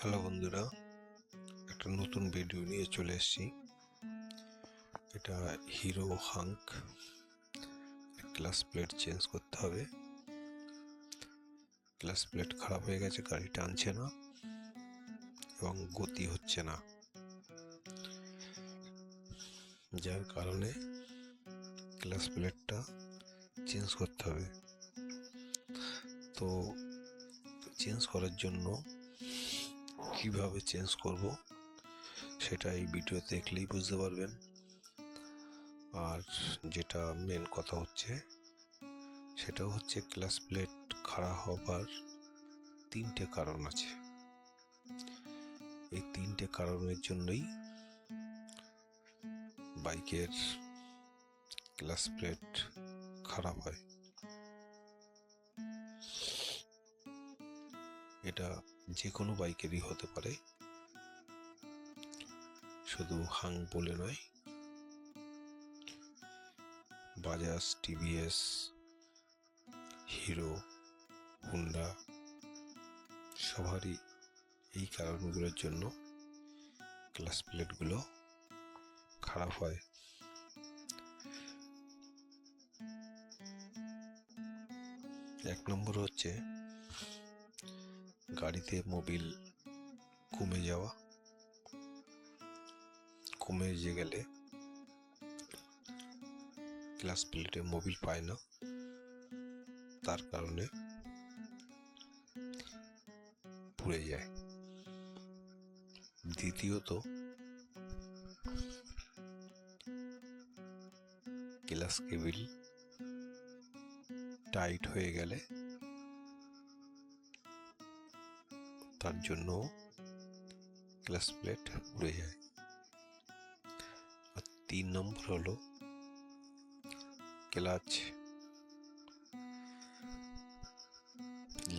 Hello বন্ধুরা, একটা নতুন ভিডিও নিয়ে চলে এসেছি। এটা Hero Hunk. Clutch plate change করতে হবে। ক্লাস প্লেট খারাপ হয়ে গেছে, গাড়ি টানছে না এবং গতি হচ্ছে না। যার কারণে ক্লাস প্লেটটা চেঞ্জ করতে হবে। তো চেঞ্জ করার জন্য কীভাবে চেঞ্জ করব, সেটা এই ভিডিও দেখলেই বুঝতে পারবেন। আর যেটা মেন কথা হচ্ছে সেটা হচ্ছে ক্লাস প্লেট খারাপ হবার তিনটে কারণ আছে। এই তিনটে কারণের জন্যই বাইকের ক্লাস প্লেট খারাপ হয়। এটা যে কোনো বাইকেরই হতে পারে। শুধু হাং বলে নয়। বাজাজ, টিভিএস, হিরো, হুন্ডা সবারই এই কারণগুলোর জন্য ক্লাস প্লেটগুলো খারাপ হয়। এক নম্বর হচ্ছে গাড়িতে মোবিল কমে যাওয়া। কমে যে গেলে ক্লাস প্লেটে মোবিল পায় না। তার কারণে পুড়ে যায়। দ্বিতীয়ত ক্লাস কেবিল টাইট হয়ে গেলে তার জন্য ক্লাস প্লেট উড়ে যায়। আর তিন নম্বর হলো ক্লাচ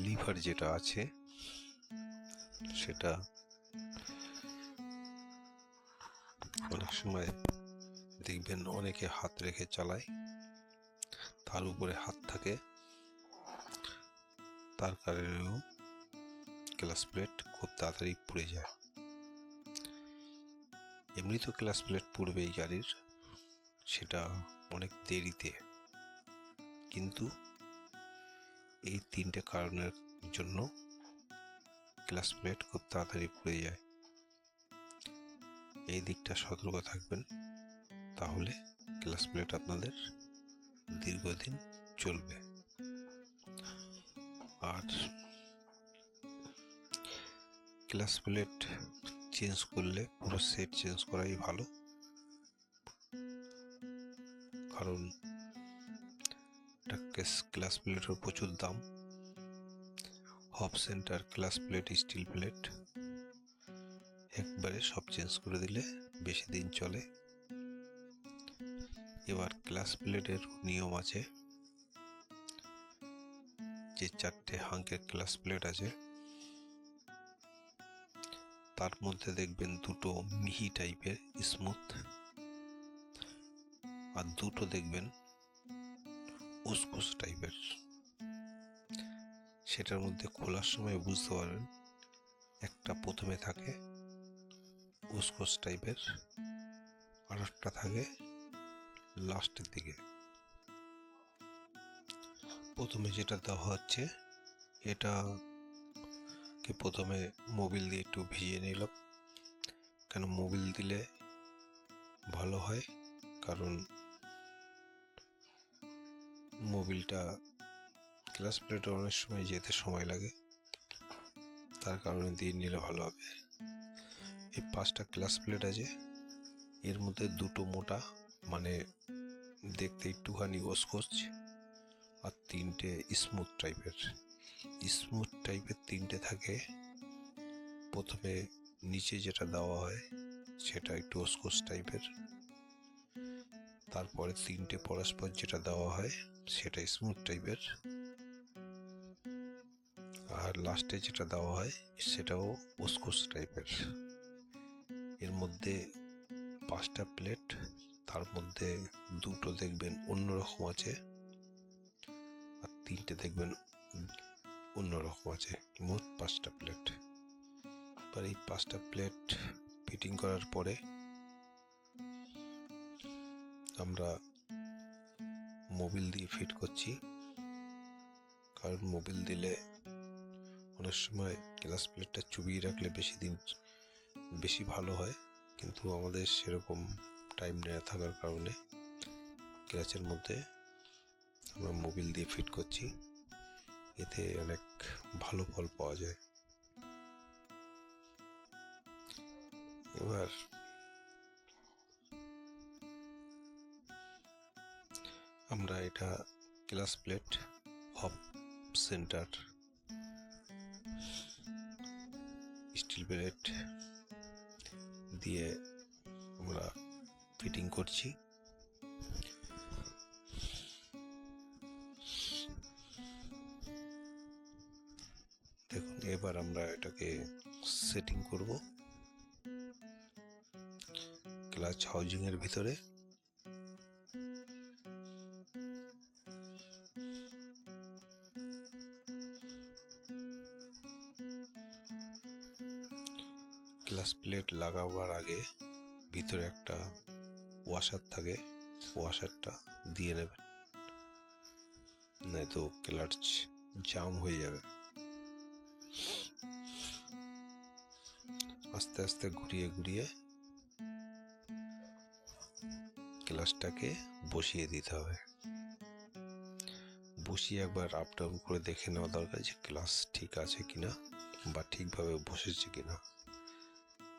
লিভার যেটা আছে, সেটা অনেক সময় দেখবেন অনেকে হাত রেখে চালায়, তার উপরে হাত থাকে, তার কারণেও ক্লাস প্লেট খুব তাড়াতাড়ি পুড়ে যায়। এমনি তো ক্লাস প্লেট পুড়বে এই গাড়ির, সেটা অনেক দেরিতে। কিন্তু এই তিনটে কারণের জন্য ক্লাস প্লেট খুব তাড়াতাড়ি পুড়ে যায়। এই দিকটা সতর্ক থাকবেন, তাহলে ক্লাস প্লেট আপনাদের দীর্ঘদিন চলবে। আর ক্লাস প্লেট চেঞ্জ করলে পুরো সেট চেঞ্জ করাই ভালো। কারণ ক্লাস প্লেটের প্রচুর দাম। Hub center clutch plate steel plate একবারে সব চেঞ্জ করে দিলে বেশি দিন চলে। এবার ক্লাস প্লেটের নিয়ম আছে। যে চারটে হাঙ্কের ক্লাস প্লেট আছে তার মধ্যে দেখবেন দুটো মিহি টাইপের স্মুথ আর দুটো দেখবেন উসকুস টাইপের। সেটার মধ্যে খোলার সময় বুঝতে পারবেন একটা প্রথমে থাকে উসকুস টাইপের, আর একটা থাকে লাস্টের দিকে। প্রথমে যেটা দেওয়া হচ্ছে, এটা কে প্রথমে মোবিল দিয়ে একটু ভিজিয়ে নিলাম। কেন মোবিল দিলে ভালো হয়? কারণ মোবিলটা ক্লাস প্লেটে অনেক সময় যেতে সময় লাগে। তার কারণে দিয়ে নিলে ভালো হবে। এই পাঁচটা ক্লাস প্লেট আছে। এর মধ্যে দুটো মোটা মানে দেখতে একটুখানি ওসকোচ আর তিনটে স্মুথ টাইপের স্মুথ টাইপের তিনটে থাকে। প্রথমে নিচে যেটা দেওয়া হয়, সেটা একটু ওসকোস টাইপের তারপরে তিনটে পরস্পর যেটা দেওয়া হয়, সেটা স্মুথ টাইপের আর লাস্টে যেটা দেওয়া হয়, সেটাও ওসকোস টাইপের এর। মধ্যে পাঁচটা প্লেট তার মধ্যে দুটো দেখবেন অন্যরকম আছে। আর তিনটে দেখবেন অন্যরকম আছে মোট পাঁচটা প্লেট এবার এই পাঁচটা প্লেট ফিটিং করার পরে আমরা মোবিল দিয়ে ফিট করছি। কারণ মোবিল দিলে অনেক সময় গ্লাস প্লেটটা চুবিয়ে রাখলে বেশি দিন, বেশি ভালো হয়। কিন্তু আমাদের সেরকম টাইম নেওয়া থাকার কারণে গ্লাসের মধ্যে আমরা মোবিল দিয়ে ফিট করছি। এতে অনেক ভালো ফল পাওয়া যায়। এবার আমরা এটা clutch plate hub center steel plate দিয়ে আমরা ফিটিং করছি। এবার আমরা এটাকে সেটিং করব। ক্লাচ হাউজিং এর ভিতরে। গ্লাস প্লেট লাগাবার আগে ভিতরে একটা ওয়াশার থাকে ওয়াশারটা দিয়ে নেবেন। নয়তো ক্লাচ জাম হয়ে যাবে। আস্তে আস্তে ঘুরিয়ে ঘুরিয়ে ক্লাসটাকে বসিয়ে দিতে হবে। বসিয়ে একবার আপ ডাউন করে দেখে নেওয়া দরকার যে ক্লাস ঠিক আছে কিনা বা ঠিকভাবে বসেছে কিনা।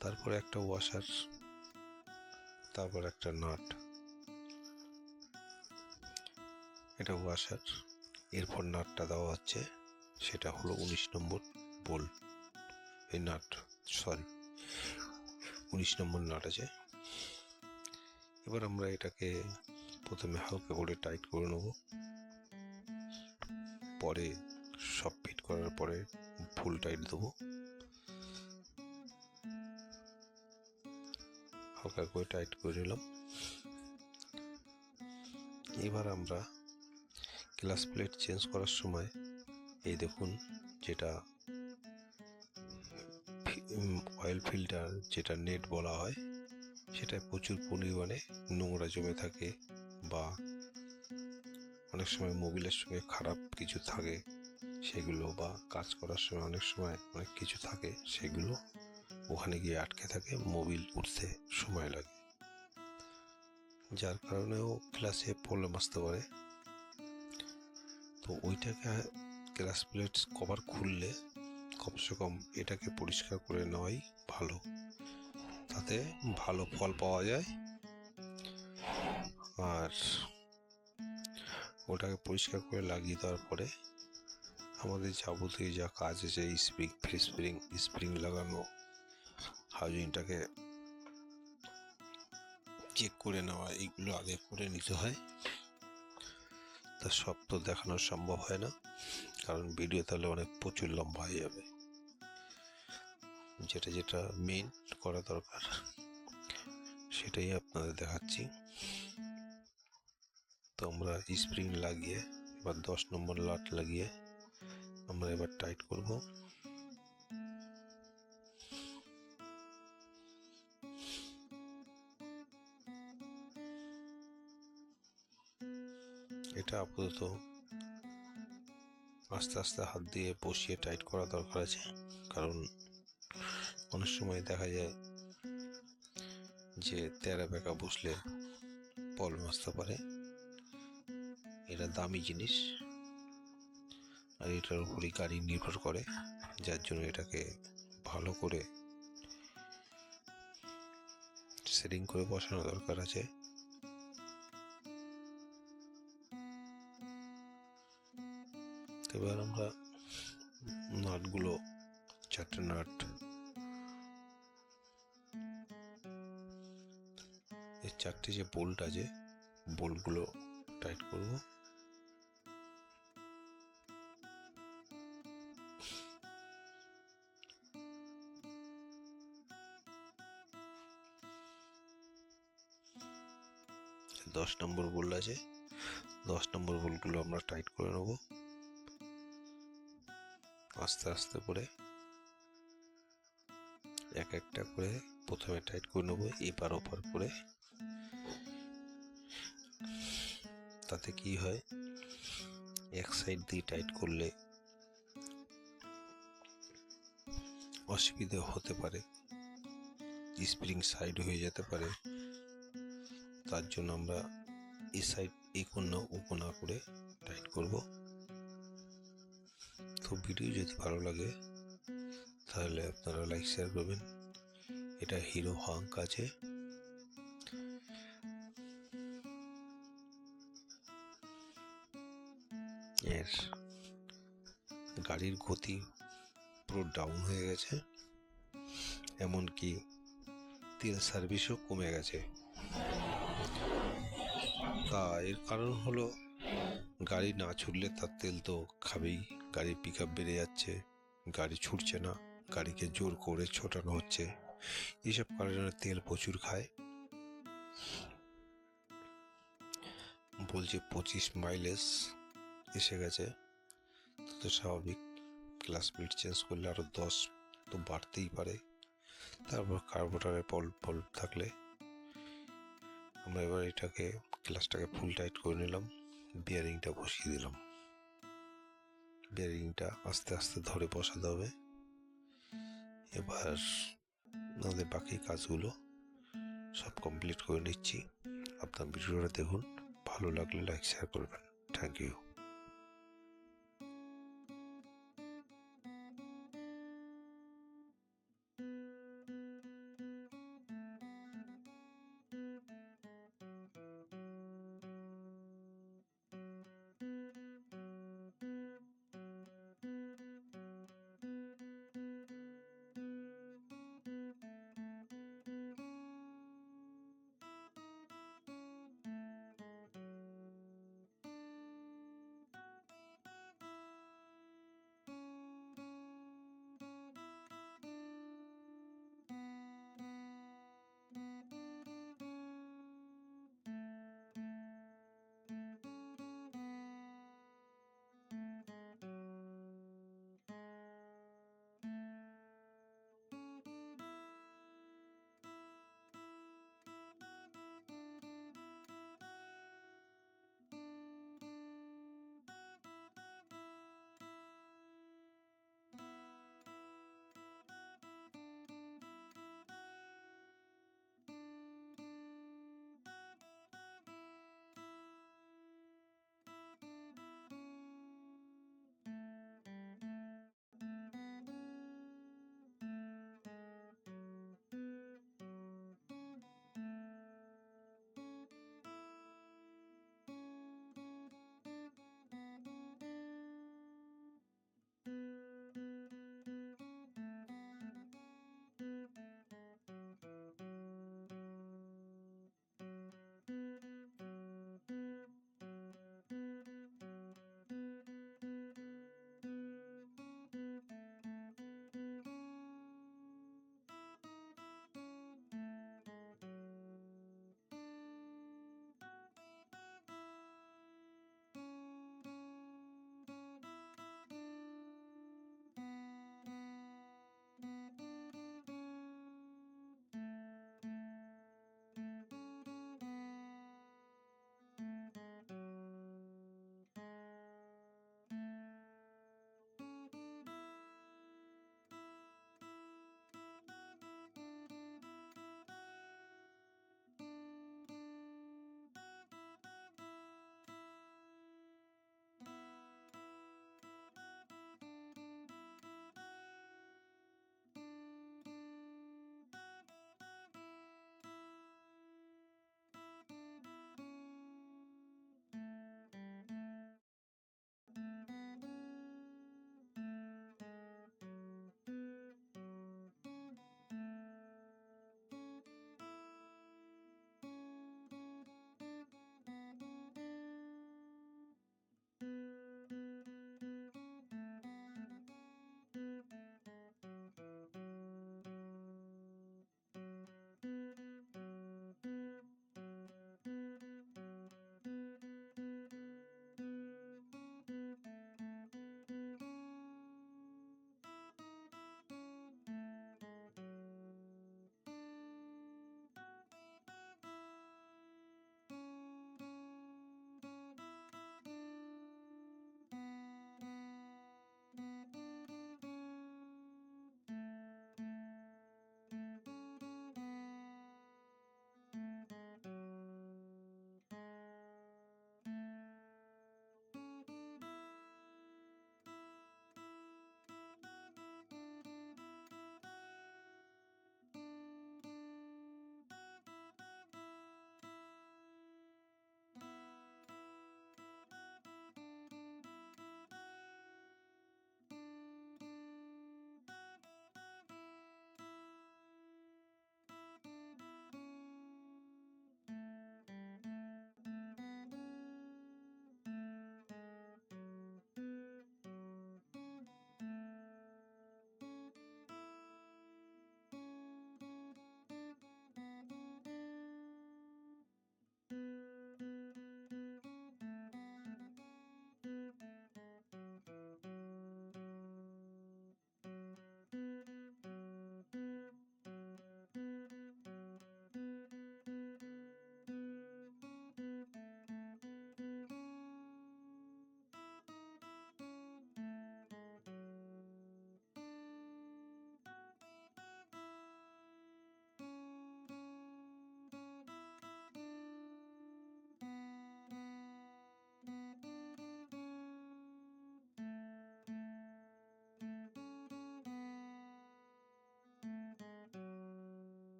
তারপর একটা ওয়াশার তারপর একটা নাট এটা ওয়াশার এরপর নাটটা দেওয়া হচ্ছে, সেটা হলো উনিশ নম্বর বোল্ট এই নাট সরি উনিশ নম্বর নাট আছে। এবার আমরা এটাকে প্রথমে হালকা করে টাইট করে নেব। পরে সব ফিট করার পরে ফুল টাইট দেবো। হালকা করে টাইট করে নিলাম। এবার আমরা গ্লাস প্লেট চেঞ্জ করার সময় এই দেখুন যেটা অয়েল ফিল্টার যেটা নেট বলা হয়, সেটায় প্রচুর পরিমাণে নোংরা জমে থাকে বা অনেক সময় মোবিলের সঙ্গে খারাপ কিছু থাকে সেগুলো বা কাজ করার সময় অনেক সময় অনেক কিছু থাকে সেগুলো ওখানে গিয়ে আটকে থাকে মোবিল উঠতে সময় লাগে। যার কারণেও ক্লাসে প্রবলেম আসতে পারে। তো ওইটাকে গ্লাস প্লেট কভার খুললে কমসে কম এটাকে পরিষ্কার করে নেওয়াই ভালো। তাতে ভালো ফল পাওয়া যায়। আর ওটাকে পরিষ্কার করে লাগিয়ে দেওয়ার পরে আমাদের যাবতীয় যা কাজ আছে, স্প্রিং, ফ্রি স্প্রিং স্প্রিং লাগানো হাউজিংটাকে চেক করে নেওয়া এইগুলো আগে করে নিতে হয়। তা সব তো দেখানো সম্ভব হয় না, কারণ ভিডিও তাহলে অনেক প্রচুর লম্বা হয়ে যাবে। যেটা যেটা মেন করা দরকার, সেটাই আপনাদের দেখাচ্ছি। তো আমরা স্প্রিং লাগিয়ে, এবার দশ নম্বর লাট লাগিয়ে আমরা এবার টাইট করব। এটা আপাতত আস্তে আস্তে হাত দিয়ে বসিয়ে টাইট করা দরকার আছে, কারণ অনেক সময় দেখা যায় যে তেরা বেঁকা বসলে প্রবলেম আসতে পারে। এটা দামি জিনিস আর এটার উপরই গাড়ি নির্ভর করে, যার জন্য এটাকে ভালো করে সেটিং করে বসানো দরকার আছে। এবার আমরা নাটগুলো, চারটে নাট চারটে যে বোল্ট আছে বোল্টগুলো টাইট করব। দশ নম্বর বোল্ট আছে, দশ নম্বর বোল্টগুলো আমরা টাইট করে নেব। আস্তে আস্তে করে এক একটা করে প্রথমে টাইট করে নেব, এপার ওপার করে। তাতে কি হয়? এক সাইড দিয়ে টাইট করলে অসুবিধা হতে পারে। স্প্রিং সাইড হয়ে যেতে পারে। তার জন্য আমরা এই সাইড এই কোনা কোনা করে টাইট করব। তো ভিডিও যদি ভালো লাগে, তাহলে আপনারা লাইক শেয়ার করবেন। এটা হিরো হাঙ্ক আছে এর গাড়ির গতি পুরো ডাউন হয়ে গেছে, এমনকি তেল সার্ভিসও কমে গেছে। তা এর কারণ হলো গাড়ি না ছুটলে তার তেল তো খাবেই, গাড়ির পিক বেড়ে যাচ্ছে, গাড়ি ছুটছে না, গাড়িকে জোর করে ছোটানো হচ্ছে। এইসব কারণে তেল প্রচুর খায়। বলছে পঁচিশ মাইলেজ এসে গেছে। তো স্বাভাবিক ক্লাস প্লেট চেঞ্জ করলে আরও দশ তো বাড়তেই পারে। তারপর কার্বোটারে পল পল থাকলে আমরা এবার এটাকে ক্লাসটাকে ফুল টাইট করে নিলাম। বিয়ারিংটা বসিয়ে দিলাম। বিয়ারিংটা আস্তে আস্তে ধরে বসাতে হবে। এবার আমাদের বাকি কাজগুলো সব কমপ্লিট করে নিচ্ছি। আপনার ভিডিওটা দেখুন। ভালো লাগলে লাইক শেয়ার করবেন। Thank you